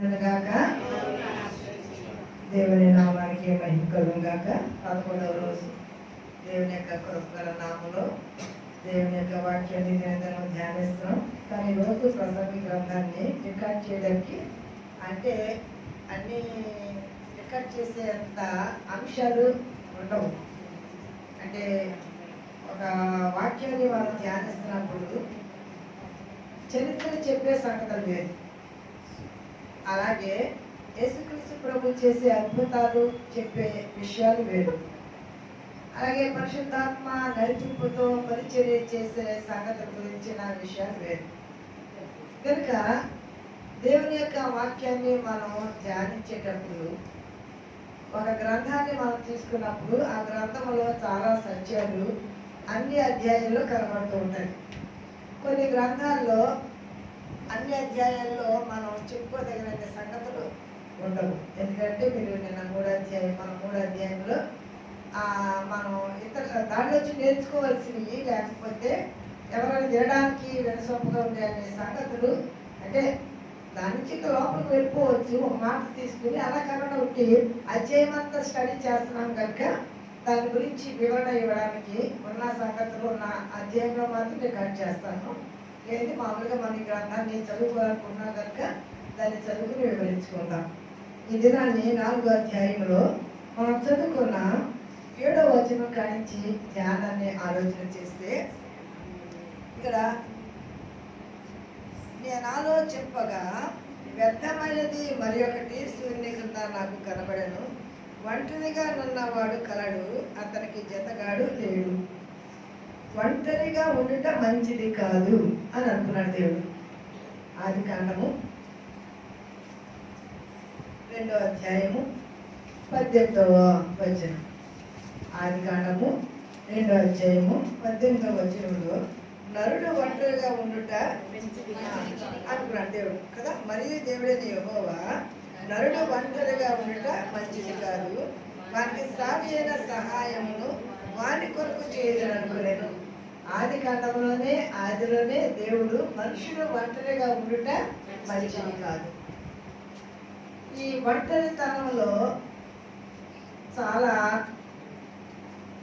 గాక. దేవుని నామానికి మహిమ కలుగును గాక. పదకొండవ రోజు దేవుని యొక్క కృపగల నామంలో దేవుని యొక్క వాక్యాన్ని నిరంతరం ధ్యానిస్తున్నాం. కానీ ఈరోజు ప్రసంగి గ్రంథాన్ని రికార్డ్ చేయడానికి అంటే అన్ని రికార్డ్ చేసేంత అంశాలు ఉండవు. అంటే ఒక వాక్యాన్ని మనం ధ్యానిస్తున్నప్పుడు చరిత్ర చెప్పే సంగతులు లేదు అలాగే యేసుక్రీస్తు ప్రభు చేసే అద్భుతాలు చెప్పే విషయాలు వేరు. అలాగే పరిశుద్ధాత్మ నడిపింపుతో పరిచర్య చేసే సంగతుల గురించిన విషయాలు వేరు. కనుక దేవుని యొక్క వాక్యాన్ని మనం ధ్యానించేటప్పుడు ఒక గ్రంథాన్ని మనం తీసుకున్నప్పుడు ఆ గ్రంథంలో చాలా సత్యాలు అన్ని అధ్యాయాల్లో కనబడుతూ ఉంటాయి. కొన్ని గ్రంథాల్లో అన్ని అధ్యాయాల్లో మనం చెప్పుకోదగిన సంగతులు ఉండవు. ఎందుకంటే మీరు నిన్న మూడో అధ్యాయం మన మూడో అధ్యాయంలో మనం ఇతర దాంట్లో వచ్చి నేర్చుకోవాల్సినవి లేకపోతే ఎవరైనా వినడానికి వినసొంపుగా ఉండే అనే సంగతులు అంటే దాని నుంచి ఇంకా లోపలికి వెళ్ళిపోవచ్చు. ఒక మాట తీసుకుని అలా కాకుండా ఉంటే అధ్యాయమంతా స్టడీ చేస్తున్నాం కనుక దాని గురించి వివరణ ఇవ్వడానికి ఉన్న సంగతులు ఉన్న అధ్యాయంలో మాత్రం రికార్డ్ చేస్తాను. లేదు మామూలుగా మన ఈ గ్రంథాన్ని చదువుకోవాలనుకున్నా కనుక దాన్ని చదువుకుని వివరించుకుందాం. ఈ దినాన్ని నాలుగో అధ్యాయంలో మనం చదువుకున్న ఏడో వచనం కానించి ధ్యానాన్ని ఆలోచన చేస్తే ఇక్కడ నేనాలో చెప్పగా వ్యర్థమైనది మరి ఒకటి సూర్యుని క్రింద నాకు కనబడను. ఒంటరిగా నున్నవాడు కలడు అతనికి జతగాడు లేడు. ఒంటరిగా ఉండుట మంచిది కాదు అని అనుకున్నాడు దేవుడు. ఆది కాండము రెండో అధ్యాయము పద్దెనిమిదవ వచనం. ఆది కాండము రెండో అధ్యాయము పద్దెనిమిదవ వచనంలో నరుడు ఒంటరిగా ఉండుట అనుకున్నాడు దేవుడు కదా? మరియు దేవుడైన యెహోవా నరుడు ఒంటరిగా ఉండుట మంచిది కాదు. వానికి అయిన సహాయమును వాని కొరకు చేయదనుకునేను ఆది కాండంలోనే ఆదిలోనే దేవుడు మనుషులు ఒంటరిగా ఉండుట మంచిది కాదు. ఈ ఒంటరితనంలో చాలా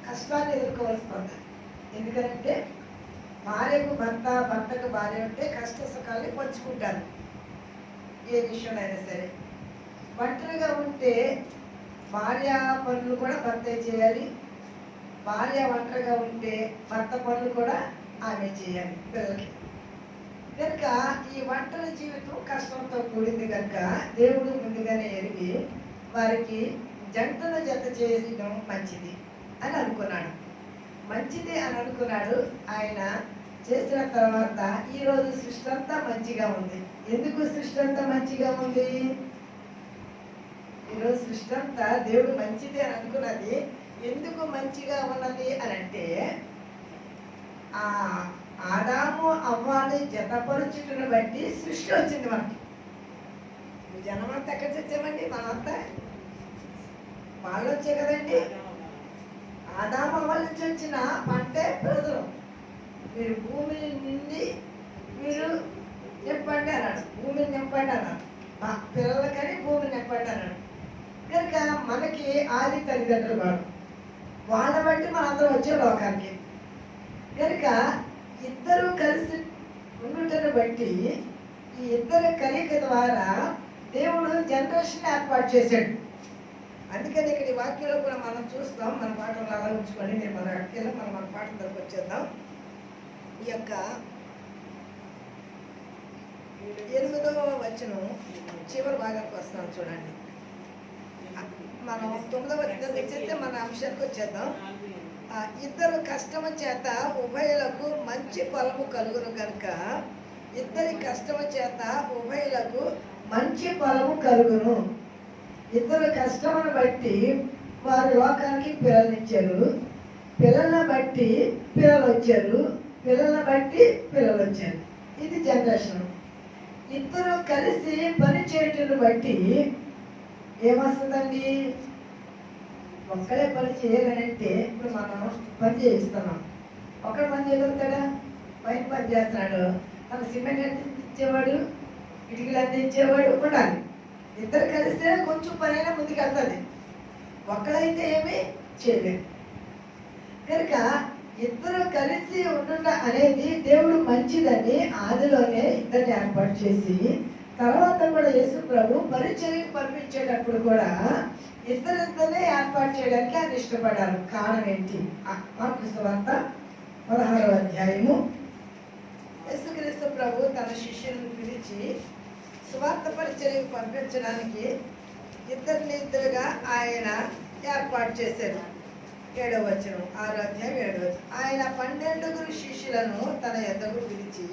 కష్టాన్ని ఎదుర్కోవాల్సి పడుతుంది ఎందుకంటే భార్యకు భర్త భర్తకు భార్య ఉంటే కష్ట సుఖాన్ని పంచుకుంటారు. ఏ విషయంలో అయినా సరే. ఒంటరిగా ఉంటే భార్య పనులు కూడా భర్తే చేయాలి. భార్య ఒంటరిగా ఉంటే భర్త పనులు కూడా ఆమె చేయాలి. పిల్లలకి కనుక ఈ ఒంటరి జీవితం కష్టంతో కూడింది కనుక దేవుడు ముందుగానే ఎరిగి వారికి జంటను జత చేయడం మంచిది అని అనుకున్నాడు. మంచిది అని అనుకున్నాడు. ఆయన చేసిన తర్వాత ఈ రోజు సృష్టి అంతా మంచిగా ఉంది. ఎందుకు సృష్టి అంతా మంచిగా ఉంది? ఈరోజు సృష్టి అంతా దేవుడు మంచిది అని అనుకున్నది ఎందుకు మంచిగా ఉన్నది అని అంటే ఆ ఆదాము అవ్వాలి జతపరుచుటను బట్టి సృష్టి వచ్చింది మనకి. ఈ జనమంతా ఎక్కడ నుంచి వచ్చామండి మనమంతా వాళ్ళు వచ్చే కదండి? ఆదాము అవ్వాలి నుంచి వచ్చిన పంటే ప్రజలు. మీరు భూమి నుండి మీరు నింపండి అన్నాడు భూమిని నింపండి అన్నాడు మా పిల్లలకని భూమిని నింపండి అన్నాడు కనుక మనకి ఆది తల్లిదండ్రులు వాడు వాళ్ళ బట్టి మనందరం వచ్చే లోకానికి. కనుక ఇద్దరు కలిసి ఉండుటను బట్టి ఈ ఇద్దరు కలిక ద్వారా దేవుడు జనరేషన్ ఏర్పాటు చేశాడు. అందుకని ఇక్కడ ఈ వాక్యంలో కూడా మనం చూస్తాం. మన పాటలు అలా ఉంచుకొని నేను మన వాక్యంలో మనం మన పాటల దగ్గరకు వచ్చేద్దాం. ఈ యొక్క ఎనిమిదవ వచ్చిన చివరి భాగానికి వస్తాం చూడండి. మనం తొమ్మిదవ వచనం తెచ్చేస్తే మన అంశానికి వచ్చేద్దాం. ఇద్దరు కష్టము చేత ఉభయలకు మంచి ఫలము కలుగును కనుక ఇద్దరి కష్టము చేత ఉభయలకు మంచి ఫలము కలుగును. ఇద్దరు కష్టమును బట్టి వారు లోకానికి పిల్లనిచ్చారు పిల్లలను బట్టి పిల్లలు వచ్చారు. పిల్లలను బట్టి పిల్లలు వచ్చారు. ఇది జనరేషన్. ఇద్దరు కలిసి పని చేయటం బట్టి ఏమొస్తుందండి? ఒక్కడే పని చేయాలనంటే ఇప్పుడు మనం పని చేయిస్తున్నాం. ఒక్కడు పని చేయగలుగుతాడా? పైన పని చేస్తున్నాడు. తన సిమెంట్ అందించేవాడు ఇటుకలు అందించేవాడు ఉండాలి. ఇద్దరు కలిస్తే కొంచెం పని అయినా ముందుకెళ్తుంది. ఒక్కడైతే ఏమీ చేయలేదు. కనుక ఇద్దరు కలిసి ఉండడం అనేది దేవుడు మంచిదని ఆదిలోనే ఇద్దరిని ఏర్పాటు చేసి తర్వాత కూడా యేసు ప్రభు పరిచర్యకు పంపించేటప్పుడు కూడా ఇద్దరిద్దరినే ఏర్పాటు చేయడానికి ఆయన ఇష్టపడారు. కారణం ఏంటి? వార్త సువార్త పదహారవ అధ్యాయము. యేసుక్రీస్తు ప్రభు తన శిష్యులను పిలిచి సువార్త పరిచర్యకు పంపించడానికి ఇద్దరిని ఇద్దరుగా ఆయన ఏర్పాటు చేశారు. ఏడవ వచనం ఆరో అధ్యాయం ఏడవ వచనం. ఆయన పన్నెండుగురు శిష్యులను తన ఎద్దకు పిలిచి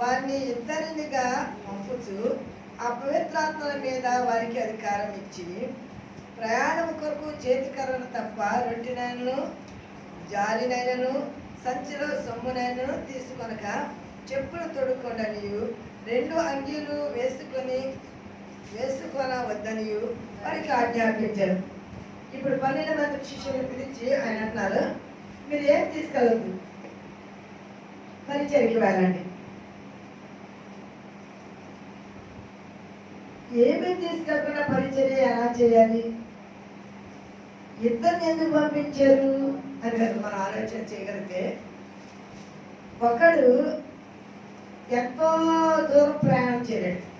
వారిని ఇద్దరినిగా పంపుచు అపవిత్రాత్మల మీద వారికి అధికారం ఇచ్చి ప్రయాణం కొరకు చేతికర్రను తప్ప రొట్టెనైనను జాలినైనను సంచిలో సొమ్మునైనను తీసుకొనక చెప్పులు తొడుక్కొండనియు రెండు అంగీలు వేసుకొని వేసుకొన వద్దనియు వారికి ఆజ్ఞాపించారు. ఇప్పుడు పన్నెండు మంది శిష్యులు పిలిచి ఆయన అంటున్నారు మీరు ఏం తీసుకెళ్ళద్దు? పరిచయకి వెళ్ళండి. ఏమేమి తీసుకెళ్ళకుండా పరిచర్య ఎలా చేయాలి? ఇద్దరిని ఎందుకు పంపించారు? అని కదా మనం ఆలోచన చేయగలిగితే ఒకడు ఎంతో దూరం ప్రయాణం చేయలేడు.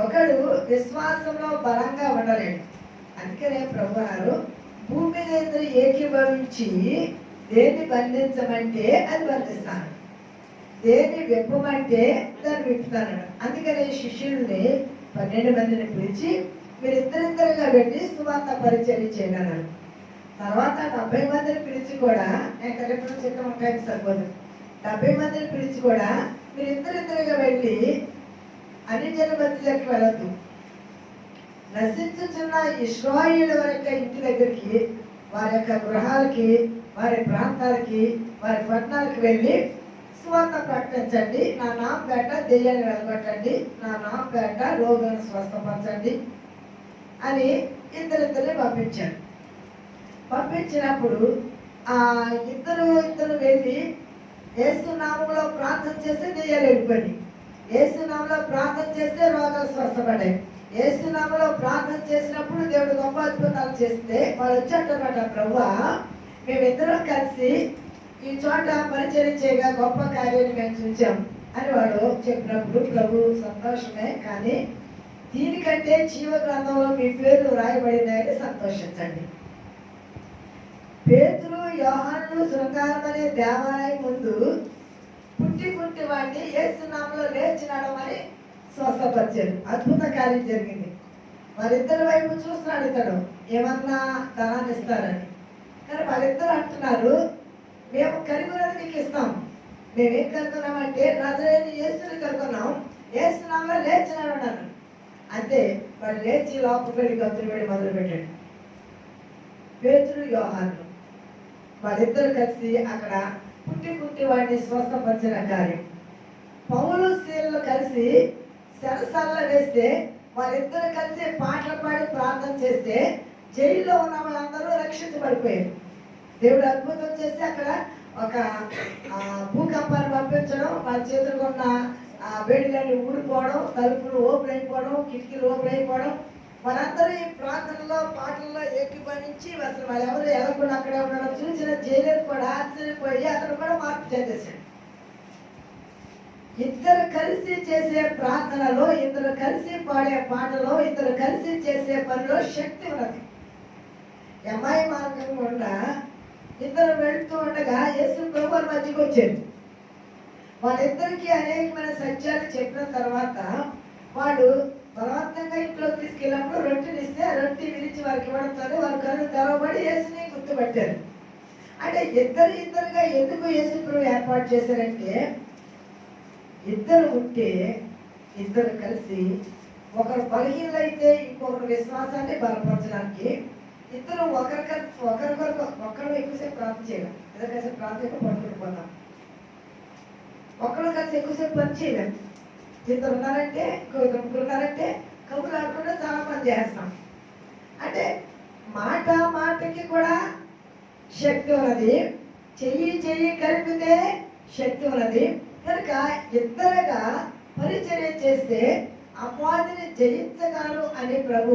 ఒకడు విశ్వాసంలో బలంగా ఉండలేడు. అందుకనే ప్రభు భూమి మీద ఏకీభవించి దేన్ని బంధించమంటే అది బంధిస్తాను దేని వెప్పమంటే దాన్ని విప్పుతాను అందుకనే శిష్యుల్ని పన్నెండు మందిని పిలిచి మీరు ఇద్దరిద్దరుగా వెళ్ళి సువార్త పరిచయం చేయగలను తర్వాత డెబ్బై మందిని పిలిచి కూడా నేను కరెక్ట్ చిత్రం ఉంటాయి సరిపోదు. డెబ్బై మందిని పిలిచి కూడా మీరు ఇద్దరిద్దరుగా వెళ్ళి అన్ని జన మధ్యలోకి వెళ్ళద్దు. నశించుచున్న ఇస్రాయిల్ యొక్క ఇంటి దగ్గరికి వారి యొక్క గృహాలకి వారి ప్రాంతాలకి వారి పట్టణాలకు వెళ్ళి సువార్త ప్రకటించండి. నా నామ పేట దెయ్యాన్ని వెళ్ళగొట్టండి నా నామ పేట రోగులను స్వస్థపరచండి అని ఇద్దరిద్దరిని పంపించాడు పంపించినప్పుడు ఆ ఇద్దరు ఇద్దరు వెళ్ళి ఏసునామంలో ప్రార్థన చేస్తే దెయ్యాలు వెళ్ళిపోయి ఏసునామంలో ప్రార్థన చేస్తే రోగాలు స్వస్థపడాయి ఏసునామంలో ప్రార్థన చేసినప్పుడు దేవుడు గొప్ప అద్భుతాలు చేస్తే వాళ్ళు వచ్చేటన్నమాట ప్రభు మేమిద్దరం కలిసి ఈ చోట పరిచయం చేయగా గొప్ప కార్యాన్ని మేము చూసాం అని వాడు చెప్పినప్పుడు ప్రభు సంతోషమే కానీ దీనికంటే జీవ గ్రంథంలో మీ పేర్లు రాయబడినాయని సంతోషించండి. పేతులు యోహాను శృంగారమనే దేవాలయం ముందు పుట్టి పుట్టి వాడిని ఏసునామలో లేచినాడమని స్వస్థపరిచారు. అద్భుత కార్యం జరిగింది. వాళ్ళిద్దరి వైపు చూస్తున్నాడు ఇతడు. ఏమన్నా ధనాన్ని ఇస్తారని. కానీ వాళ్ళిద్దరు అంటున్నారు మేము కనుగొన్నది మేము ఇస్తాం మేమేం కనుక్కున్నామంటే నజరేని ఏసుని కనుక్కున్నాం. ఏసునామా లేచినాడు అన్నాను అంతే వాడు లేచి లోపల వెళ్ళి గంతులు వెళ్ళి మొదలు పెట్టాడు. పేతురు యోహాను వాళ్ళిద్దరు కలిసి అక్కడ పుట్టి పుట్టి వాడిని స్వస్థపరిచిన కార్యం. పౌలు స్త్రీలు కలిసి సెరసాల వేస్తే వాళ్ళిద్దరు కలిసి పాటలు పాడి ప్రార్థన చేస్తే జైల్లో ఉన్న వాళ్ళందరూ రక్షించబడిపోయారు. దేవుడు అద్భుతం చేసి అక్కడ ఒక భూకంపాన్ని పంపించడం వాళ్ళ చేతులకు ఉన్న ఆ వేడిలన్నీ ఊడిపోవడం తలుపులు ఓపెన్ అయిపోవడం కిటికీలు ఓపెన్ అయిపోవడం మనందరూ ప్రార్థనలో పాటల్లో ఏకీభవించి అసలు వాళ్ళెవరు ఎవరు అక్కడే ఉండడం చూసిన జైలర్ కూడా ఆశ్చర్యపోయి అతను కూడా మార్పు చెందేశాడు ఇద్దరు కలిసి చేసే ప్రార్థనలో ఇద్దరు కలిసి పాడే పాటలో ఇద్దరు కలిసి చేసే పనిలో శక్తి ఉన్నది. అమ్మాయి మార్గం కూడా ఇద్దరు వెళ్తూ ఉండగా యేసు ప్రభు మధ్యకి వచ్చాడు. వాళ్ళిద్దరికీ అనేకమైన సత్యాలు చెప్పిన తర్వాత వాడు బలవంతంగా ఇంట్లో తీసుకెళ్ళినప్పుడు రొట్టెని ఇస్తే ఆ రొట్టె విరిచి వారికి ఇవ్వడంతోనే వారు కళ్ళు తెరవబడి యేసుని గుర్తుపట్టారు. అంటే ఇద్దరు ఇద్దరుగా ఎందుకు యేసు ప్రభు ఏర్పాటు చేశారంటే ఇద్దరు ఉంటే ఇద్దరు కలిసి ఒకరు బలహీనైతే ఇంకొకరు విశ్వాసాన్ని బలపరచడానికి ఇద్దరు ఒకరి కలిసి ఒకరి కొరకు ఒకరు ఎక్కువసేపు ప్రార్థన చేయడం కలిసి ప్రార్థన ఎక్కువ పడుకుంటుపోతాం ఒకరు కలిసి ఎక్కువసేపు పని చేయలేం ఇద్దరు ఉన్నారంటే ఇంకో ఇద్దరు ముగ్గురు ఉన్నారంటే కబుర్లు ఆడకుండా చాలా పని చేస్తాం అంటే మాట మాటకి కూడా శక్తి ఉన్నది. చెయ్యి చెయ్యి కలిపితే శక్తి ఉన్నది. కనుక ఇద్దరుగా పరిచర్య చేస్తే అపవాదిని జయించగలరు అని ప్రభు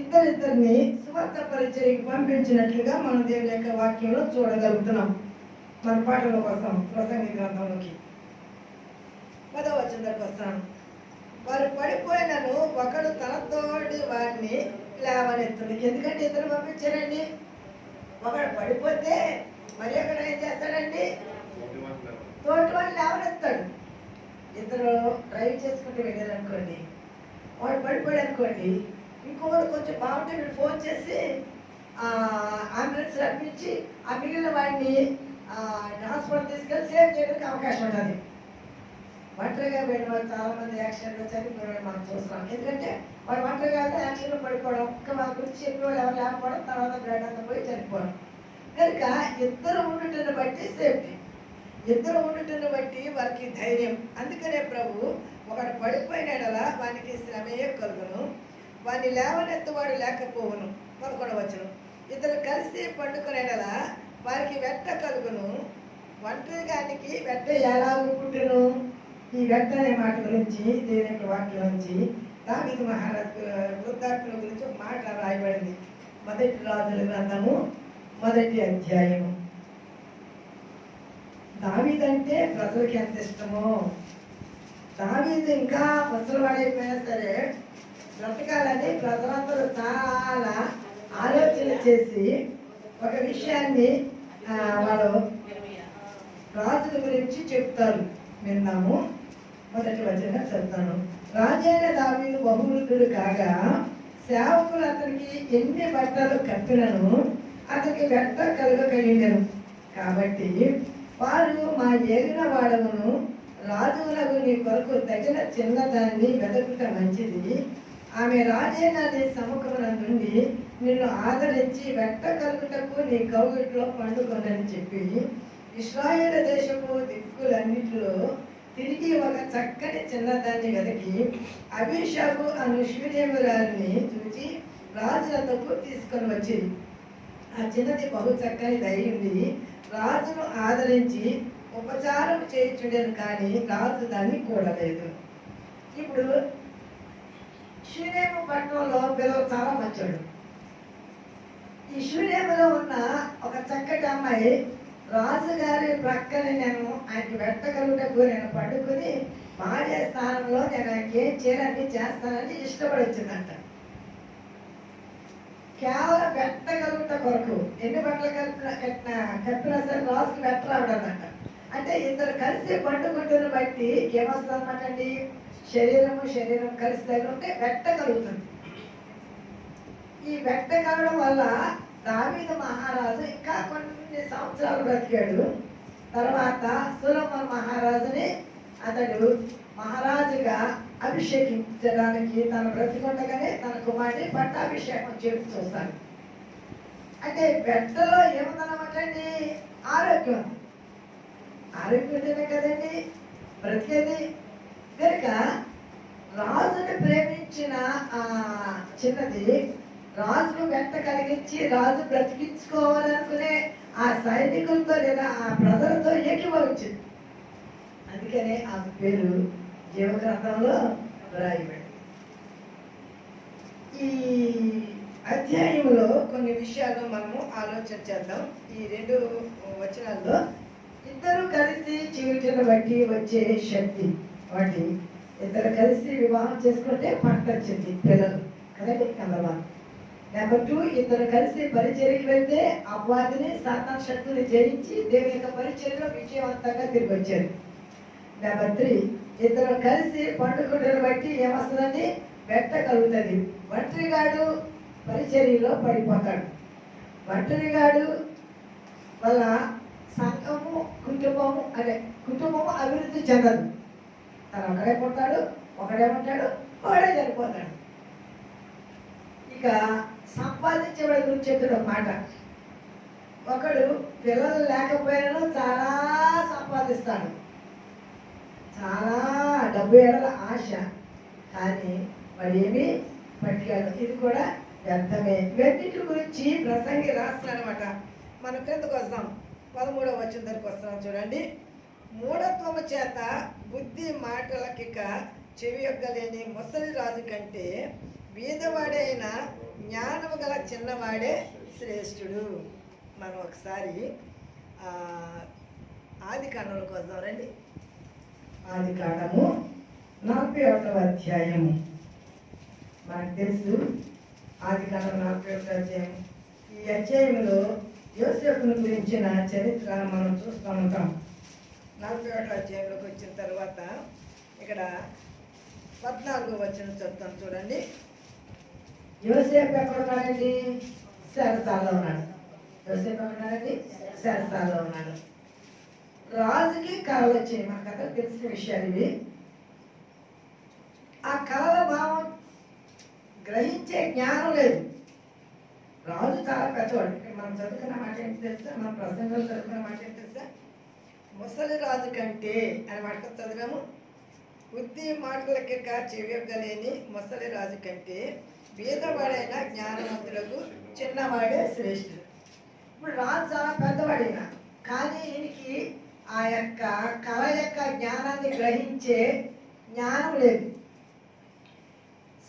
ఇద్దరిద్దరిని సువార్త పరిచయకి పంపించినట్లుగా మనం దేవుని యొక్క వాక్యంలో చూడగలుగుతున్నాం. మన పాటల కోసం ప్రసంగి గ్రంథంలోకి. పదవ వచ్చిన వస్తాను వారు పడిపోయినను ఒకడు తనతోటి వారిని లేవనెత్తుడు ఎందుకంటే ఇద్దరు పంపించారండి? ఒకడు పడిపోతే మరి ఒకడు ఏం చేస్తాడండి? తోటి వాళ్ళు లేవనెత్తాడు. ఇద్దరు డ్రైవ్ చేసుకుంటూ వెళ్ళారు అనుకోండి వాడు పడిపోయాడు అనుకోండి ఇంకొకడు కొంచెం బాగుంటే మీరు ఫోన్ చేసి అంబులెన్స్ రప్పించి ఆ మిగిలిన వాడిని హాస్పిటల్ తీసుకెళ్ళి సేవ్ చేయడానికి అవకాశం ఉంటుంది. ఒంటరిగా వెళ్ళిన వాళ్ళు చాలా మంది యాక్సిడెంట్లో చనిపోయిన మనం చూస్తున్నాం. ఎందుకంటే వాడు ఒంటరిగా యాక్సిడెంట్లో పడిపోవడం ఒక్క వాళ్ళ గురించి చెప్పిన వాళ్ళు ఎవరు లేకపోవడం తర్వాత బ్లడ్ అంతా పోయి చనిపోవడం. కనుక ఇద్దరు ఉండుటను బట్టి సేఫ్టీ. ఇద్దరు ఉండుటను బట్టి వారికి ధైర్యం. అందుకనే ప్రభు ఒకడు పడిపోయినడలా వానికి శ్రమయే కలుగును. వాని లేవనెత్తువాడు లేకపోవును. పదకొండవచ్చును ఇద్దరు కలిసి పండుకునేలా వారికి వెట్ట కలుగును. ఒంటరిగానికి వెట్ట ఎలా పుట్టును ఈ వెట్ట అనే మాట గురించి దేవుని యొక్క వాక్యం నుంచి దావిదు మహారాజు వృద్ధాత్మల గురించి ఒక మాట రాయబడింది. మొదటి రాజుల గ్రంథము మొదటి అధ్యాయము. దావీదంటే ప్రజలకి ఎంత ఇష్టమో. దావీదు ఇంకా ముసలివాడైపోయినా సరే బ్రతకాలని ప్రజలందరూ చాలా ఆలోచన చేసి ఒక విషయాన్ని వాళ్ళు రాజుల గురించి చెప్తారు విన్నాము? మొదటి వచ్చిన చెప్తాను. రాజైన దావీలు బహువృద్ధుడు కాగా సేవకులు అతనికి ఎన్ని బట్టలు కప్పినను అతనికి వెంట కలుగకలిగను కాబట్టి వారు మా ఏలిన వాడమును రాజులకు నీ కొరకు తగిన చిన్నదాన్ని వెదకుట మంచిది. ఆమె రాజైన నీ సముఖమున నుండి నిన్ను ఆదరించి వెట్ట కలుగుటకు నీ కౌగిట్లో పండుకొనని చెప్పి ఇస్రాయేల్ దేశపు దిక్కులన్నిటిలో తిరిగి ఒక చక్కని చిన్నదాన్ని వెతికి అభిషాకు అను శూన్యమురాల్ని చూచి రాజులతకు తీసుకొని వచ్చింది. ఆ చిన్నది బహు చక్కని దయ్యింది రాజును ఆదరించి ఉపచారం చేయించుడేను కానీ రాజు దాన్ని కూడలేదు. ఇప్పుడు శూన్యము పట్టణంలో పిల్లలు చాలా మంచోడు. ఈ శూన్యములో ఉన్న ఒక చక్కటి అమ్మాయి రాజుగారి ప్రక్కన నేను ఆయనకి పెట్టగలుగుటకు నేను పడుకుని భార్య స్థానంలో నేను ఆయనకి ఏం చేయాలని చేస్తానని ఇష్టపడి వచ్చిందంట. కేవలం పెట్టగలుగుట కొరకు ఎన్ని బట్టలు కట్టిన కట్టిన కట్టినా సరే రాజుకి పెట్ట రావడదంట అంట అంటే ఇద్దరు కలిసి పండుకుంటున్న బట్టి ఏమొస్తుంది అనమాట అండి శరీరము శరీరం కలిసి దగ్గర ఉంటే పెట్టగలుగుతుంది ఈ వెట్ట కలవడం వల్ల దావీద మహారాజు ఇంకా కొన్ని సంవత్సరాలు బ్రతికాడు. తర్వాత సులభన్ మహారాజుని అతడు మహారాజుగా అభిషేకించడానికి తన బ్రతికుండగానే తన కుమారుని పట్టాభిషేకం చేసి చూస్తాడు అంటే వెట్టలో ఏముందన్నమాట అండి ఆరోగ్యం. ఆరోగ్యం కదండి? బ్రతికేది కనుక రాజుని ప్రేమించిన ఆ చిన్నది రాజును వెంట కలిగించి రాజు బ్రతికించుకోవాలనుకునే ఆ సైనికులతో లేదా ఆ ప్రజలతో ఏకీభవించింది. అందుకనే ఆ పేరు జీవగ్రంథంలో రాయబడి ఈ అధ్యాయంలో కొన్ని విషయాలు మనము ఆలోచన చేద్దాం. ఈ రెండు వచనాల్లో ఇద్దరు కలిసి జీవితం బట్టి వచ్చే శక్తి వాటి ఇద్దరు కలిసి వివాహం చేసుకుంటే పంట వచ్చింది పిల్లలు. కదండి నెంబర్ నెంబర్ టూ ఇద్దరు కలిసి పరిచర్యకి వెళ్తే అపవాదిని సాతాన్ శక్తులు జయించి దేవుని యొక్క పరిచర్యలో విజయవంతంగా తిరిగి వచ్చారు. నెంబర్ త్రీ ఇద్దరు కలిసి పండుకుంటున్న బట్టి ఏమొస్తుందండి? వెంట కలుగుతుంది ఒంటరిగాడు పరిచర్యలో పడిపోతాడు. ఒంటరిగాడు వల్ల సంఘము కుటుంబము అదే కుటుంబము అభివృద్ధి చెందదు. తను ఒకడే పుడతాడు ఒకడేమంటాడు ఒకడే చనిపోతాడు. ఇక సంపాదించబడి గురించి చెప్తున్న మాట. ఒకడు పిల్లలు లేకపోయినా చాలా సంపాదిస్తాడు. చాలా డబ్బు ఏడల ఆశ. కానీ వాడు ఏమీ పట్టుకెళ్ళదు ఇది కూడా వ్యర్థమే. వెన్నిటి గురించి ప్రసంగి రాస్తాడనమాట మనం క్రిందకు వస్తాం. పదమూడవ వచ్చిన దగ్గరకు వస్తున్నాం చూడండి. మూఢత్వము చేత బుద్ధి మాటలకిక చెవి యొక్క లేని ముసలి రాజు కంటే బీదవాడైన జ్ఞానము గల చిన్నవాడే శ్రేష్ఠుడు. మనం ఒకసారి ఆది కాండంలోకి వద్దాం రండి. ఆది కాండము నలభై ఒకటవ అధ్యాయము. మనకు తెలుసు ఆది కాండం నలభై ఒకటవ అధ్యాయం ఈ అధ్యాయంలో యోసేపును గురించిన చరిత్ర మనం చూస్తూ ఉంటాం. నలభై ఒకటో అధ్యాయంలోకి వచ్చిన తర్వాత ఇక్కడ పద్నాలుగు వచ్చిన చెప్తాను చూడండి. యోసేపు ఎక్కడ ఉన్నాడండి? శరసాల్లో ఉన్నాడు. యోసేపు ఎక్కడ ఉన్నాడండి? ఉన్నాడు. రాజుకి కళలు వచ్చాయి. మనకంతా తెలిసిన విషయాలు ఇవి. ఆ కళల భావం గ్రహించే జ్ఞానం లేదు. రాజు చాలా పెద్దవాడు మనం చదువుకున్న మాట ఏంటి తెలుసా? మన ప్రసంగం చదువుకున్న మాట ఏంటి తెలుసా? ముసలి రాజు కంటే అని మాట చదివాము. బుద్ధి మాటలకెక్క చెవియొక్కలేని ముసలి రాజు కంటే బీదవాడైన జ్ఞానవంతులకు చిన్నవాడే శ్రేష్ఠుడు. ఇప్పుడు రాజు చాలా పెద్దవాడైన కానీ ఈయనకి ఆ యొక్క కళ యొక్క జ్ఞానాన్ని గ్రహించే జ్ఞానం లేదు.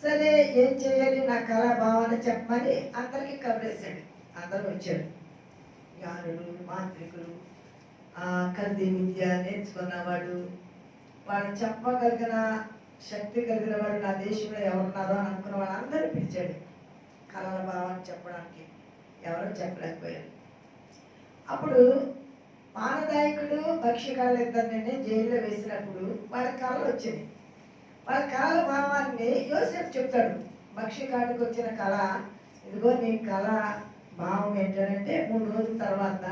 సరే ఏం చేయాలి? నా కళ భావన చెప్పమని అందరికీ కవరేసాడు అందరూ వచ్చాడు జ్ఞానులు మాంత్రికులు ఆ కల్దీ విద్య నేర్చుకున్నవాడు వాడు చెప్పగలిగిన శక్తి కలిగిన వాడు నా దేశంలో ఎవరున్నారో అని అనుకున్న వాడు అందరూ పిలిచాడు. కళల భావాన్ని చెప్పడానికి ఎవరో చెప్పలేకపోయారు. అప్పుడు పానదాయకుడు భక్ష్యకాల ఇద్దరిని జైల్లో వేసినప్పుడు వాళ్ళ కళలు వచ్చింది వాళ్ళ కళల భావాన్ని యోసేపు చెప్తాడు. పక్షి భక్ష్యకాడికి వచ్చిన కళ ఇదిగో నీ కళ భావం ఏంటంటే మూడు రోజుల తర్వాత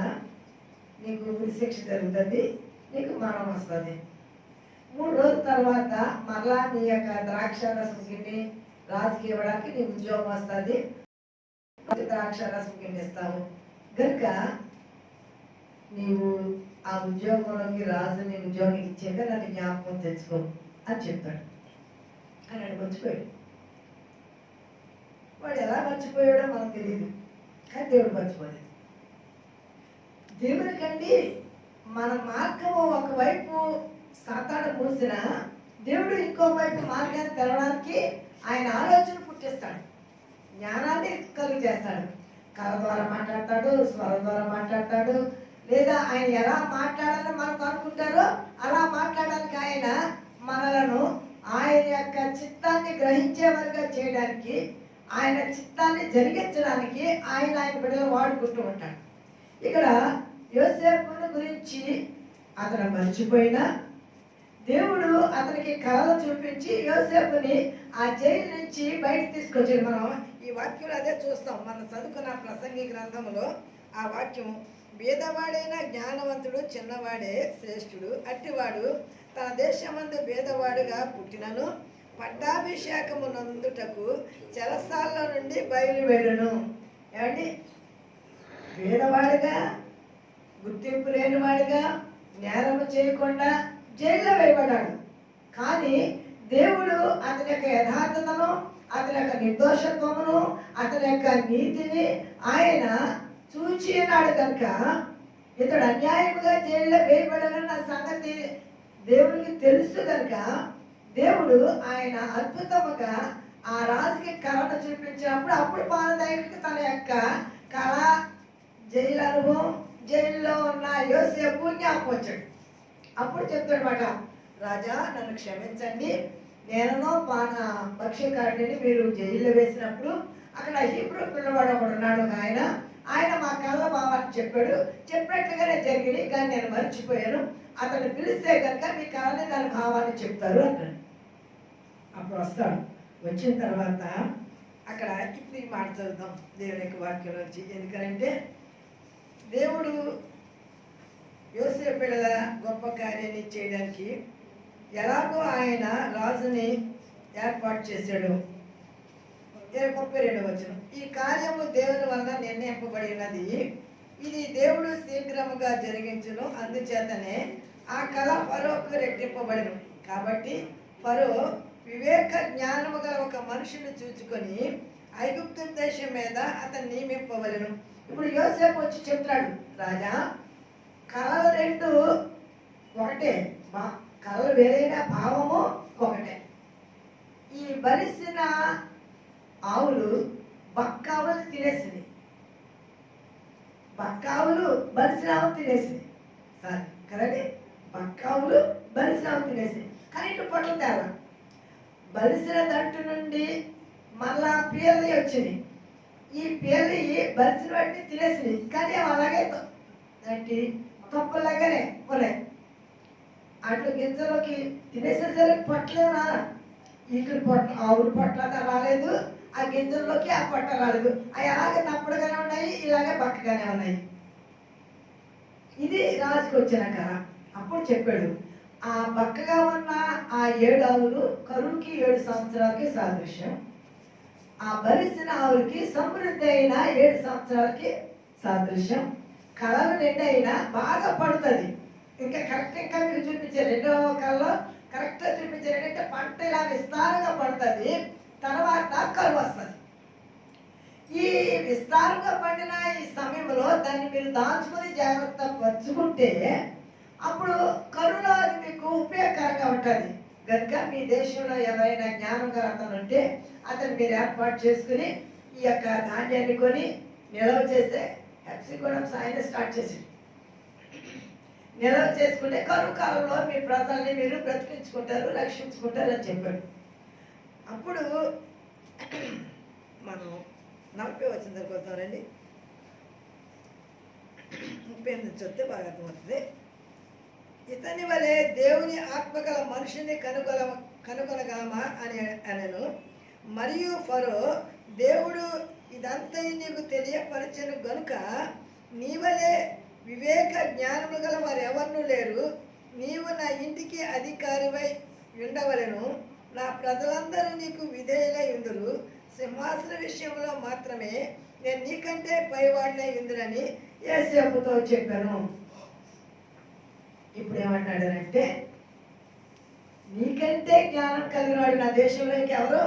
నీకు శిక్ష జరుగుతుంది నీకు మరణం వస్తుంది. మూడు రోజుల తర్వాత మరలా నీ యొక్క ద్రాక్ష రసం గిన్నె రాజుకి ఇవ్వడానికి నీ ఉద్యోగం వస్తుంది. ద్రాక్ష రసం గిన్నె ఇస్తావు. కనుక నీవు ఆ ఉద్యోగంలోకి రాజు నీ ఉద్యోగం ఇచ్చాక నన్ను జ్ఞాపకం తెచ్చుకో అని చెప్పాడు అని ఆయన మర్చిపోయాడు. వాడు ఎలా మర్చిపోయాడో మనకు తెలియదు కానీ దేవుడు మర్చిపోలేదు. దేవుడికండి మన మార్గము ఒకవైపు సాతాను మూసిన దేవుడు ఇంకో వైపు మార్గాన్ని తెరవడానికి ఆయన ఆలోచన పుట్టిస్తాడు. జ్ఞానాన్ని కలుగు చేస్తాడు. కళ ద్వారా మాట్లాడతాడు స్వరం ద్వారా మాట్లాడతాడు లేదా ఆయన ఎలా మాట్లాడాలని మనకు అనుకుంటారో అలా మాట్లాడడానికి ఆయన మనలను ఆయన యొక్క చిత్తాన్ని గ్రహించేవారుగా చేయడానికి ఆయన చిత్తాన్ని జరిగించడానికి ఆయన ఆయన బిడ్డలు వాడుకుంటూ ఉంటాడు. ఇక్కడ యోసేపుని గురించి అతను మర్చిపోయినా దేవుడు అతనికి కళ చూపించి యోసేపుని ఆ జైలు నుంచి బయట తీసుకొచ్చాడు. మనం ఈ వాక్యంలో అదే చూస్తాం. మనం చదువుకున్న ప్రసంగి గ్రంథంలో ఆ వాక్యం బీదవాడైన జ్ఞానవంతుడు చిన్నవాడే శ్రేష్ఠుడు అట్టివాడు తన దేశమందు బీదవాడుగా పుట్టినను. పట్టాభిషేకము నందుటకు చెరసాల నుండి బయలువెళ్ళును ఏమండి? బీదవాడుగా గుర్తింపు లేనివాడుగా నేరము చేయకుండా జైల్లో వేయబడ్డాడు. కానీ దేవుడు అతని యొక్క యథార్థతను అతని యొక్క నిర్దోషత్వమును అతని యొక్క నీతిని ఆయన చూచి ఉన్నాడు కనుక ఇతడు అన్యాయముగా జైల్లో వేయబడాలన్న సంగతి దేవునికి తెలుసు కనుక దేవుడు ఆయన అద్భుతముగా ఆ రాజుకి కళను చూపించినప్పుడు అప్పుడు పానదాయకుడికి తన యొక్క కళ జైలు అనుభవం జైల్లో ఉన్న యోసేపు జ్ఞాపకం వచ్చాడు. అప్పుడు చెప్తాడనమాట రాజా నన్ను క్షమించండి. నేను పాన భక్ష్యకారుడిని మీరు జైల్లో వేసినప్పుడు అక్కడ హీబ్రూ పిల్లవాడు ఒకడు ఉన్నాడు ఒక ఆయన. ఆయన మా కళ్ళ భావాన్ని చెప్పాడు. చెప్పినట్లుగానే జరిగింది కానీ నేను మర్చిపోయాను. అతను పిలిస్తే కనుక మీ కళని దాని భావాన్ని చెప్తారు అంటాడు. అప్పుడు వస్తాడు. వచ్చిన తర్వాత అక్కడ ఇప్పుడు ఈ మాట చదువుతాం దేవుని యొక్క వాక్యం వచ్చి ఎందుకంటే దేవుడు యోసేపు పిల్లల గొప్ప కార్యాన్ని చేయడానికి ఎలాగో ఆయన రాజుని ఏర్పాటు చేశాడు. ఇరవై ముప్పై రెండు వచ్చిన ఈ కార్యము దేవుని వలన నిర్ణయింపబడినది. ఇది దేవుడు శీఘ్రముగా జరిగించును. అందుచేతనే ఆ కళ ఫరోకు రెట్టింపబడిను. కాబట్టి ఫరో వివేక జ్ఞానము గల ఒక మనుషుని చూచుకొని ఐగుప్తు దేశం మీద అతన్ని నియమింపవలను. ఇప్పుడు యోసేపు వచ్చి చెప్తాడు రాజా కళలు రెండు ఒకటే. బా కళలు వేరైన భావము ఒకటే. ఈ బలిసిన ఆవులు బక్కావులు తినేసింది. బక్కావులు బలిసిన ఆవు తినేసింది. సరే కదండి? బక్కావులు బలిసిన తినేసింది. కానీ ఇటు పొట్టలు తేడా బలిసిన దట్టు నుండి మళ్ళా పీలది వచ్చింది. ఈ పీలి బలిసిన వాటిని తినేసింది. కానీ అలాగే తొ- ఏంటి? ఉన్నాయి. అటు గింజలోకి తినేసేసరికి పొట్టలే రాలా. ఇక్కడ పొట్ట ఆవుడు పొట్ల అంతా రాలేదు. ఆ గింజల్లోకి ఆ పొట్ట రాలేదు అవి అలాగే తప్పుడుగానే ఉన్నాయి ఇలాగే బక్కగానే ఉన్నాయి. ఇది రాజుకి వచ్చినాక అప్పుడు చెప్పాడు ఆ బక్కగా ఉన్న ఆ ఏడు ఆవులు కరువుకి ఏడు సంవత్సరాలకి సాదృశ్యం. ఆ భరిసిన ఆవులకి సమృద్ధి అయిన ఏడు సంవత్సరాలకి సాదృశ్యం. కళలు అయినా బాగా పడుతుంది. ఇంకా కరెక్ట్ ఇంకా మీరు చూపించారు రెండో కళలో కరెక్ట్ చూపించారు ఏంటంటే పంట ఇలా విస్తారంగా పడుతుంది. తర్వాత కరువు వస్తుంది. ఈ విస్తారంగా పండిన ఈ సమయంలో దాన్ని మీరు దాచుకొని జాగ్రత్త పరుచుకుంటే అప్పుడు కరువులో అది మీకు ఉపయోగకరంగా ఉంటుంది. కనుక మీ దేశంలో ఎవరైనా జ్ఞానం అతను ఉంటే అతను మీరు ఏర్పాటు చేసుకుని ఈ యొక్క ధాన్యాన్ని కొని నిల్వ చేస్తే హెప్సీ కూడా ఆయన స్టార్ట్ చేసి నిల్వ చేసుకుంటే కరువు కాలంలో మీ ప్రజల్ని మీరు బ్రతికించుకుంటారు రక్షించుకుంటారు అని చెప్పాడు. అప్పుడు మనం నలభై వచ్చిన తర్వాత రండి. ముప్పై ఎనిమిది చూస్తే బాగా అర్థమవుతుంది. ఇతని వలె దేవుని ఆత్మగల మనిషిని కనుగొల కనుగొనగలమా అని అనను. మరియు ఫరో దేవుడు ఇదంతా నీకు తెలియపరచను గనుక నీవలే వివేక జ్ఞానము గల వారు లేరు. నీవు నా ఇంటికి అధికారివై ఉండవలను. నా ప్రజలందరూ నీకు విధేయులై ఉందరు. సింహాసన విషయంలో మాత్రమే నేను నీకంటే పైవాడినై ఉందిరని ఏసేపుతో చెప్పాను. ఇప్పుడు ఏమంటాడనంటే నీకంటే జ్ఞానం కలిగిన వాడు నా దేశంలో ఎవరు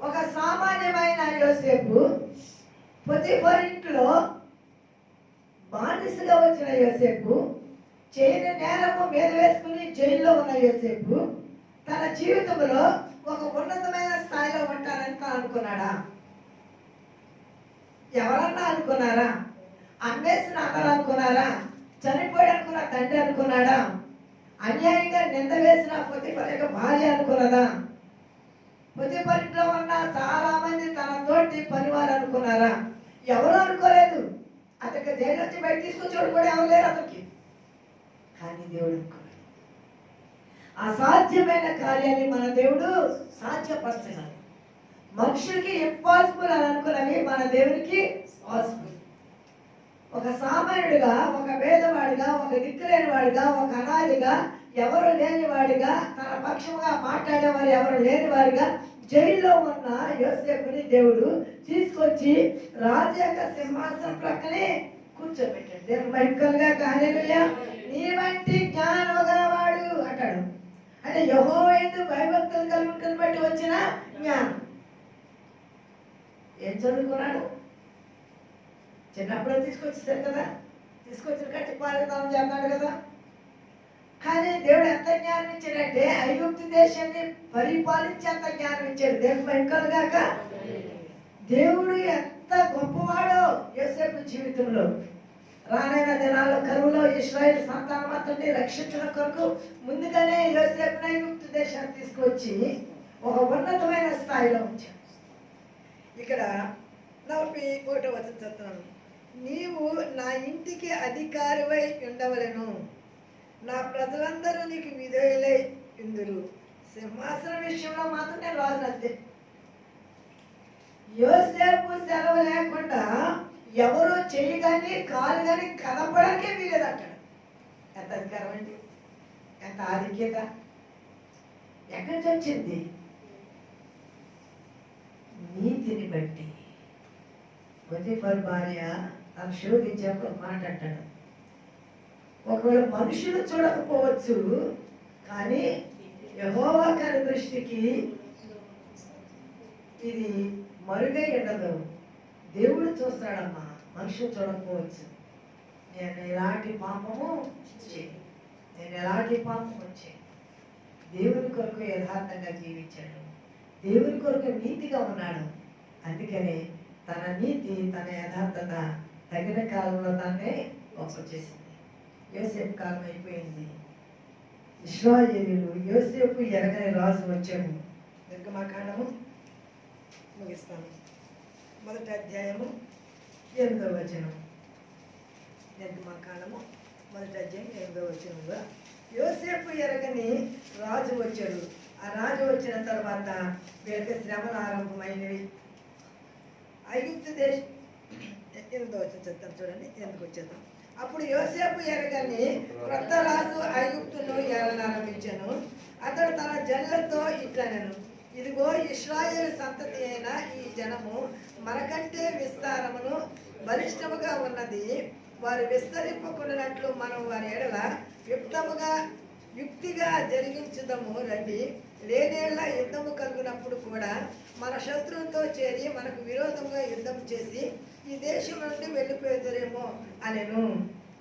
ఒక సామాన్యమైన యోసేపు ప్రతి ఇంట్లో బానిసగా వచ్చిన యోసేపు చేయని నేరము మీద వేసుకుని జైల్లో ఉన్న యోసేపు తన జీవితంలో ఒక ఉన్నతమైన స్థాయిలో ఉంటానని అనుకున్నాడా? ఎవరన్నా అనుకున్నారా? అమ్మేసిన అందరూ అనుకున్నారా? చనిపోయాడు అనుకున్న తండ్రి అనుకున్నాడా? అన్యాయంగా నింద వేసిన పొతిఫర్ భార్య అనుకున్నదా? పొతిఫరింట్లో ఉన్న చాలా మంది తన తోటి పనివారు అనుకున్నారా? ఎవరు అనుకోలేదు. అతనికి దేని వచ్చి బయట తీసుకొచ్చేవాడు కూడా ఎవరు లేరు అతనికి. కానీ దేవుడు అసాధ్యమైన కార్యాన్ని మన దేవుడు సాధ్యపరచగలడు. మనుషులకి ఇంపాసిబుల్ అని అనుకున్నవి మన దేవునికి పాసిబుల్ ఒక సామాన్యుడిగా ఒక పేదవాడిగా ఒక దిక్కులేని వాడిగా ఒక అనాదిగా ఎవరు లేని వాడిగా తన పక్షముగా మాట్లాడేవారు ఎవరు లేని వారిగా జైల్లో ఉన్న యోసేపుని దేవుడు తీసుకొచ్చి రాజు యొక్క సింహాసనం ప్రక్కనే కూర్చోబెట్టాడు. దేవుడు భయంకరంగా కానీ నీ వంటి జ్ఞానం అంటే యహో ఎందు భయభక్తులు కలుగుతుంది బట్టి వచ్చిన జ్ఞానం. ఏం చదువుకున్నాడు? చిన్నప్పుడే తీసుకొచ్చేసారు కదా? తీసుకొచ్చిన కట్టి పారేదాం చేస్తాడు కదా? కానీ దేవుడు ఎంత జ్ఞానం ఇచ్చాడంటే ఐగుప్తు దేశాన్ని పరిపాలించేంత జ్ఞానం ఇచ్చాడు. దేవుడు భయంకరం కాక దేవుడు ఎంత గొప్పవాడో యోసేపు జీవితంలో. రానైన దినాల్లో కరువులో ఇస్రాయల్ సంతానం అతన్ని రక్షించడం కొరకు ముందుగానే యోసేపు ఐగుప్తు దేశాన్ని తీసుకొచ్చి ఒక ఉన్నతమైన స్థాయిలో ఉంచాడు. ఇక్కడ నలభై ఒకటో వచ్చిన చెప్తున్నాను నీవు నా ఇంటికి అధికారివై ఉండవలను. నా ప్రజలందరూ నీకు విధేయులై ఇందురు సింహాసన విషయంలో మాత్రం నేను రాజు అంతే. యోసేపు సెలవు లేకుండా ఎవరు చెయ్యి కానీ కాలు కానీ కదపడానికే వీలేదంటాడు. ఎంత అధికారం అండి? ఎంత ఆధిక్యత ఎక్కడి నుంచి వచ్చింది? నీతిని బట్టి. పొతిఫర్ భార్య తను శోధించాక మాట్లాడతాడు ఒకవేళ మనుషులు చూడకపోవచ్చు కానీ యహోవా దృష్టికి ఇది మరుగై ఉండదు. దేవుడు చూస్తాడమ్మా. మనుషులు చూడకపోవచ్చు నేను ఎలాంటి పాపము చేయను. నేను ఎలాంటి పాపము చేయను. దేవుని కొరకు యథార్థంగా జీవించాడు. దేవుని కొరకు నీతిగా ఉన్నాడు. అందుకని తన నీతి తన యథార్థత తగిన కాలంలో తానే వచ్చేసింది యోసేపు కాలం అయిపోయింది. విశ్వాజనులు యోసేపు ఎరగని రాజు వచ్చాడు. నిర్గమాకాండము ముగిస్తాను. మొదటి అధ్యాయము ఎనిమిదవ వచనం. కాలము? మొదటి అధ్యాయం ఎనిమిదవ వచనంలో. యోసేపు ఎరగని రాజు వచ్చాడు. ఆ రాజు వచ్చిన తర్వాత వీళ్ళకి శ్రమలు ఆరంభమైనవి. ఐగుప్తు దేశ ఎనిమిదో వచ్చిన చెప్తాను చూడండి ఎందుకు వచ్చేద్దాం. అప్పుడు యోసేపు ఎరగని కొత్త రాజు ఐగుప్తును ఏలనారంభించాను. అతడు తన జల్లతో ఇట్లా నేను ఇదిగో ఇస్రాయేల్ సంతతి అయిన ఈ జనము మనకంటే విస్తారమును బలిష్టముగా ఉన్నది. వారు విస్తరింపకున్నట్లు మనం వారి ఎడల యుక్తముగా యుక్తిగా జరిగించుదము రండి. లేనేళ్ళ యుద్ధము కలుగునప్పుడు కూడా మన శత్రువుతో చేరి మనకు విరోధంగా యుద్ధం చేసి ఈ దేశం నుండి వెళ్ళిపోయేదరేమో అనేను.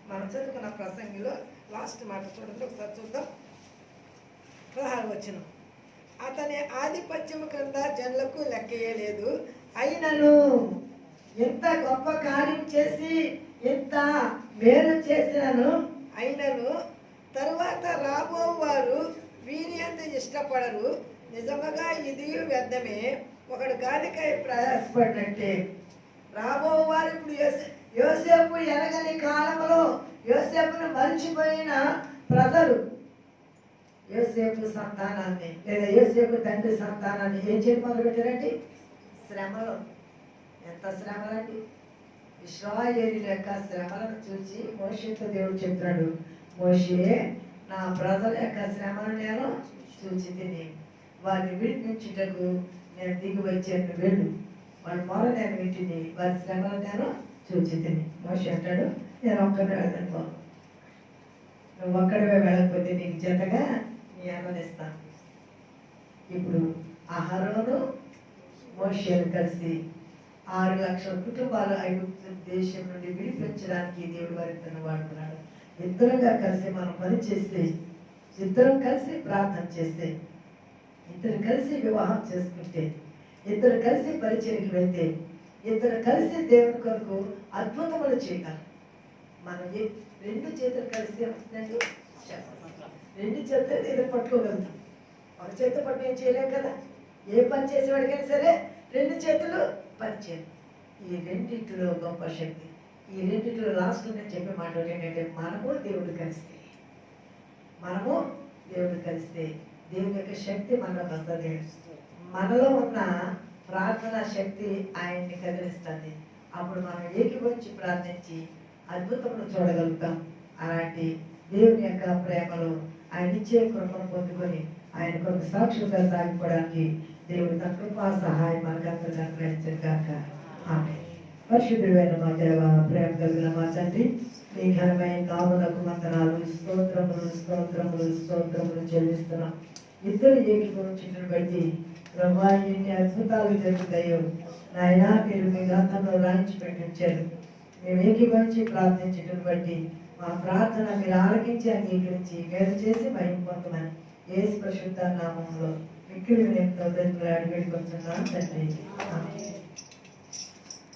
మనం చదువుకున్న ప్రసంగిలో లాస్ట్ మాట చూడండి ఒకసారి చూద్దాం. పదహారు వచ్చినాం అతని ఆధిపత్యం క్రింద జనులకు లెక్కయ్యలేదు. అయినను ఎంత గొప్ప కార్యం చేసి ఎంత మేలు చేసినను? అయినను తరువాత రాబో వారు వీరి అందు ఇష్టపడరు. నిజముగా ఇది వ్యర్థమే. ఒకడు గాలికై ప్రయాసపడినట్టే. రాబో వారు ఇప్పుడు యోసే- యోసేపు ఎనగని కాలంలో యోసేపును మర్చిపోయిన ప్రజలు యోసేపు సంతానాన్ని లేదా యోసేపు తండ్రి సంతానాన్ని ఏం చేయడం మొదలు పెట్టారండి శ్రమలు. ఎంత శ్రమలండి? ఇస్రాయేలు యొక్క శ్రమలను చూసి మోషేతో దేవుడు చెప్తున్నాడు మోషే నా ప్రజల యొక్క శ్రమను నేను చూచి తిని వారిని విడిపించుటకు నేను దిగి వచ్చాను వెళ్ళు. వాళ్ళ మొర నేను వింటిని వారి శ్రమను నేను చూసి తిని. మోషి అంటాడు నేను ఒక్కడే వెళ్ళను. నువ్వు ఒక్కడే వెళ్ళకపోతే నీకు జతగా నీ ఇప్పుడు అహరోను మోషేలు కలిసి ఆరు లక్షల కుటుంబాలు ఐగుప్తు దేశం నుండి విడిపించడానికి దేవుడు వారితో వాడుతున్నాడు. ఇద్దరుగా కలిసి మనం పని చేస్తే ఇద్దరం కలిసి ప్రార్థన చేస్తే ఇద్దరు కలిసి వివాహం చేసుకుంటే ఇద్దరు కలిసి పరిచయకి వెళ్తే ఇద్దరు కలిసి దేవుని కొరకు అద్భుతములు చేయగలం. మనం రెండు చేతులు కలిసి వస్తుందండి? రెండు చేతులు ఏదో పట్టుకోగలుగుతాం ఒక చేతి పట్టు ఏం చేయలేం కదా? ఏ పని చేసేవాడికైనా సరే రెండు చేతులు పని ఈ రెండింటిలో గొప్ప శక్తి. ఈ రెండింటిలో లాస్ట్లో నేను చెప్పే మాట ఏంటంటే మనము దేవుడు కలిస్తే మనము దేవుడు కలిస్తే దేవుని యొక్క శక్తి మనలో వస్తుంది. మనలో ఉన్న ప్రార్థన శక్తి ఆయన్ని కదిలిస్తుంది. అప్పుడు మనం ఏకీభవించి ప్రార్థించి అద్భుతములు చూడగలుగుతాం. అలాంటి దేవుని యొక్క ప్రేమలో ఆయన ఇచ్చే కృపను పొందుకొని ఆయన కొరకు సాక్షులుగా సాగిపోవడానికి దేవుడు తన కృపా సహాయం మనకందరికీ ప్రయత్నం కాక ఆమె పరిశుద్ధుడైన మా దేవ ప్రేమ కలిగిన మా తండ్రి మీ ఘనమైన నామలకు వందనాలు. స్తోత్రములు స్తోత్రములు స్తోత్రములు చెల్లిస్తున్నాం. ఇద్దరు ఏకీభవించిన బట్టి ప్రభా ఎన్ని అద్భుతాలు జరుగుతాయో నాయన మీరు మీ గ్రంథంలో రాయించి పెట్టించారు మేము ఏకీభవించి ప్రార్థించడం బట్టి మా ప్రార్థన మీరు ఆలకించి అంగీకరించి వేరు చేసి భయం పొందమని ఏ పరిశుద్ధ నామంలో మిక్కిలి నేను అడిగి పెట్టుకుంటున్నాను తండ్రి.